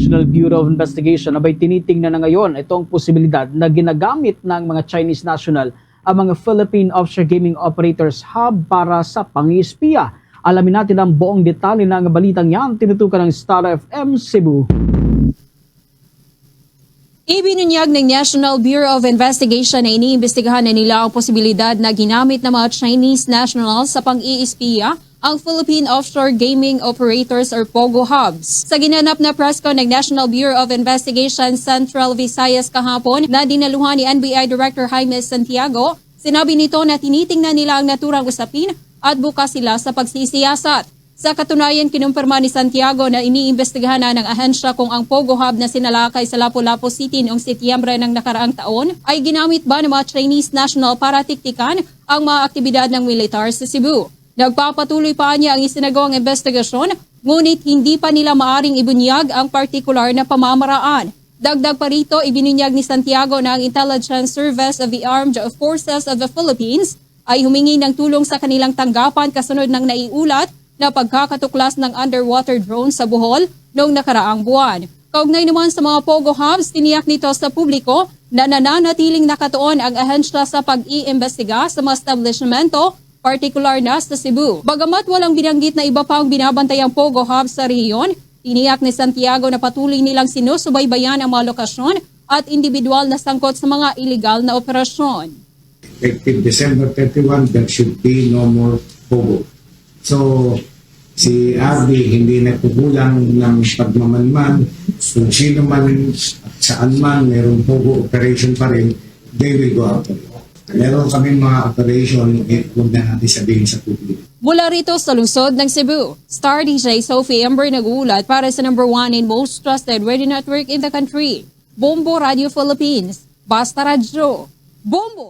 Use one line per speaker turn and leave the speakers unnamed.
National Bureau of Investigation abay tinitingnan na ngayon itong posibilidad na ginagamit ng mga Chinese national ang mga Philippine offshore gaming operators hub para sa pangispiya. Alamin natin ang buong detalye ng balitang yan, tinutukan ng Star FM Cebu.
Ibinunyag ng National Bureau of Investigation na iniimbestigahan na nila ang posibilidad na ginamit ng mga Chinese nationals sa pang-iispiya ang Philippine Offshore Gaming Operators or POGO hubs. Sa ginanap na press con ng National Bureau of Investigation Central Visayas kahapon na dinaluhan ni NBI Director Jaime Santiago, sinabi nito na tinitingnan nila ang naturang usapin at bukas sila sa pagsisiyasat. Sa katunayan, kinumpirma ni Santiago na iniimbestigahan na ng ahensya kung ang Pogo Hub na sinalakay sa Lapu-Lapu City noong Setyembre ng nakaraang taon ay ginamit ba ng mga Chinese national para tiktikan ang mga aktibidad ng militar sa Cebu. Nagpapatuloy pa niya ang isinagawang investigasyon, ngunit hindi pa nila maaring ibunyag ang partikular na pamamaraan. Dagdag pa rito, ibinunyag ni Santiago na ang Intelligence Service of the Armed Forces of the Philippines ay humingi ng tulong sa kanilang tanggapan kasunod ng naiulat na pagkakatuklas ng underwater drone sa Bohol noong nakaraang buwan. Kaugnay naman sa mga Pogo Hubs, tiniyak nito sa publiko na nananatiling nakatuon ang ahensya sa pag-iimbestiga sa mga establishmento, particular na sa Cebu. Bagamat walang binanggit na iba binabantay ang Pogo Hubs sa rehiyon, tiniyak ni Santiago na patuloy nilang sinusubaybayan ang mga lokasyon at individual na sangkot sa mga illegal na operasyon.
effective December 31, there should be no more pogo. So, si Abby hindi nagkukulang ng pagmamanman. Kung sino man at saan man mayroong pogo operation pa rin, they will go out. Meron kami mga operation, eh, huwag na natin sabihin sa publiko.
Mula rito sa lungsod ng Cebu, Star DJ Sophie Ember nag-uulat para sa number one and most trusted radio network in the country, Bombo Radio Philippines. Basta Radio. Bombo!